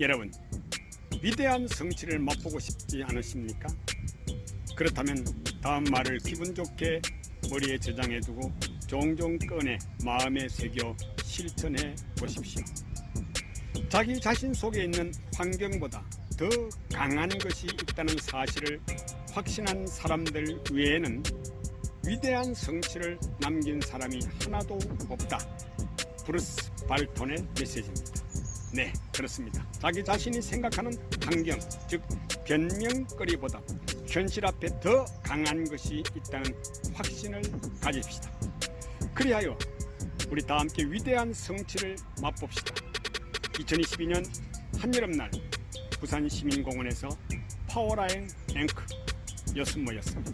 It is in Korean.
여러분, 위대한 성취를 맛보고 싶지 않으십니까? 그렇다면 다음 말을 기분 좋게 머리에 저장해 두고 종종 꺼내 마음에 새겨 실천해 보십시오. 자기 자신 속에 있는 환경보다 더 강한 것이 있다는 사실을 확신한 사람들 외에는 위대한 성취를 남긴 사람이 하나도 없다. 브루스 발톤의 메시지입니다. 네, 그렇습니다. 자기 자신이 생각하는 환경, 즉 변명거리보다 현실 앞에 더 강한 것이 있다는 확신을 가집시다. 그리하여 우리 다 함께 위대한 성취를 맛봅시다. 2022년 한여름날 부산 시민공원에서 파워라인 앵크 여섯 모였습니다.